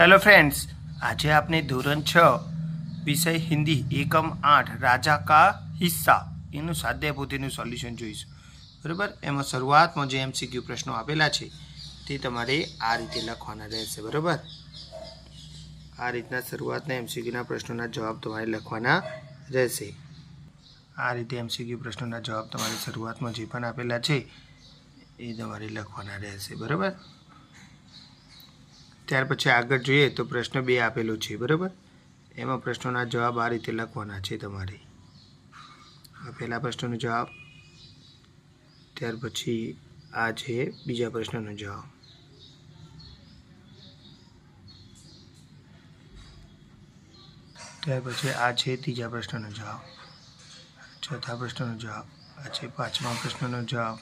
Hello friends આજે આપણે ધોરણ છ, વિષય હિન્દી, એકમ આઠ, રાજા કા હિસ્સા. એનું સાધ્ય પોતેનું સોલ્યુશન જોઈશું. બરાબર? એમાં શરૂઆતમાં જે એમસીક્યુ પ્રશ્નો આપેલા છે, તે તમારે આ રીતે લખવાના રહેશે. બરાબર? આ રીતના શરૂઆતના એમસીક્યુના પ્રશ્નોના જવાબ તમારે લખવાના રહેશે. આ રીતે એમસીક્યુ પ્રશ્નોના જવાબ તમારે શરૂઆતમાં જે પણ આપેલા છે, એ તમારે લખવાના રહેશે. બરાબર? ત્યાર પછી આગળ જોઈએ તો પ્રશ્ન બે આપેલો છે, બરાબર? એમાં પ્રશ્નોના જવાબ આ રીતે લખવાના છે તમારે. પહેલા પ્રશ્નનો જવાબ, ત્યાર પછી આ છે બીજા પ્રશ્નનો જવાબ. ત્યાર પછી આ છે ત્રીજા પ્રશ્નનો જવાબ. ચોથા પ્રશ્નનો જવાબ, આ છે પાંચમા પ્રશ્નનો જવાબ.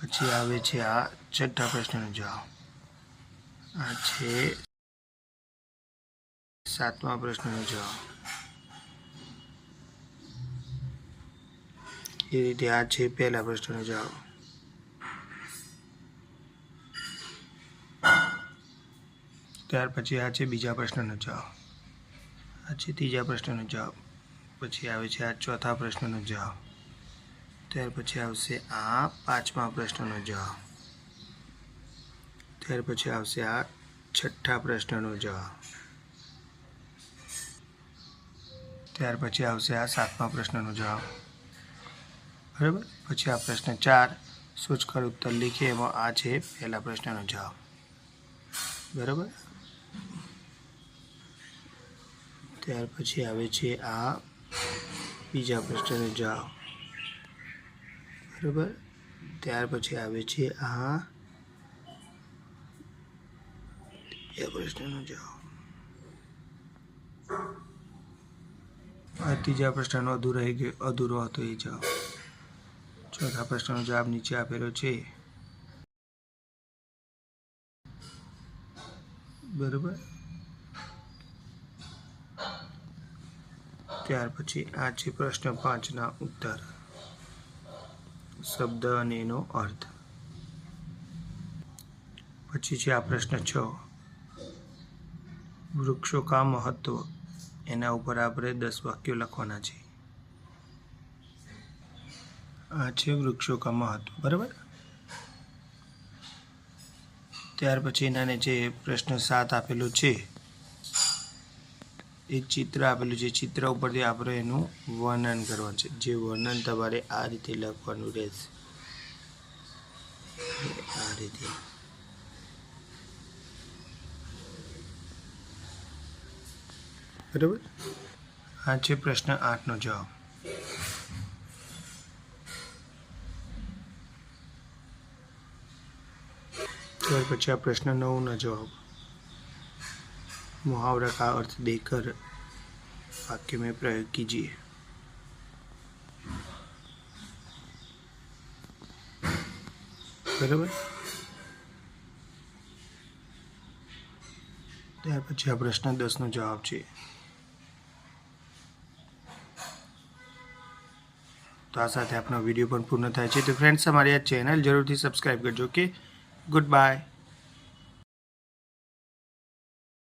પછી આવે છે આ છઠ્ઠા પ્રશ્નનો જવાબ. આ છે સાતમા પ્રશ્નનો જવાબ એ રીતે આ છે પહેલા પ્રશ્નનો જવાબ ત્યાર પછી આ છે બીજા પ્રશ્નનો જવાબ આ છે ત્રીજા પ્રશ્નનો જવાબ પછી આવે છે આ ચોથા પ્રશ્નનો જવાબ ત્યાર પછી આવશે આ પાંચમા પ્રશ્નનો જવાબ ત્યાર પછી આવશે આ છઠ્ઠા પ્રશ્નનો જવાબ. ત્યાર પછી આવશે આ સાતમા પ્રશ્નનો જવાબ. બરાબર? પછી આ પ્રશ્ન ચાર, સૂચકર ઉત્તર લીખે એમાં આ છે પહેલા પ્રશ્નનો જવાબ. બરાબર? ત્યાર પછી આવે છે આ બીજા પ્રશ્નનો જવાબ. બરાબર? ત્યાર પછી આવે છે આ એ પ્રશ્નનો જવાબ આ ત્રીજા પ્રશ્નનો અધૂરો રહી ગયો અધૂરો હતો એ જવાબ ચોથા પ્રશ્નનો જવાબ નીચે આપેલો છે બરાબર ત્યાર પછી આ છે પ્રશ્ન પાંચના ઉત્તર શબ્દ અને એનો અર્થ પછી છે આ પ્રશ્ન છ વૃક્ષો કા મહત્વ? એના ઉપર આપણે દસ વાક્યો લખવાના છે. આ છે વૃક્ષો કા મહત્વ, બરાબર? ત્યાર પછી એના જે પ્રશ્ન સાત આપેલો છે એક ચિત્ર આપેલું છે. ચિત્ર ઉપરથી આપણે એનું વર્ણન કરવાનું છે. જે વર્ણન તમારે આ રીતે લખવાનું રહેશે. આ રીતે. બરાબર આ છે પ્રશ્ન આઠનો જવાબ ત્યાર પછી આ પ્રશ્ન નવનો જવાબ मुहावरा का अर्थ देकर वाक्य में प्रयोग कीजिए બરાબર ત્યાર પછી આ પ્રશ્ન દસનો જવાબ છે તો આ સાથે આપનો વીડિયો પણ પૂર્ણ થાય છે. તો ફ્રેન્ડ્સ અમારી આ ચેનલ જરૂરથી સબસ્ક્રાઈબ કરજો કે ગુડ બાય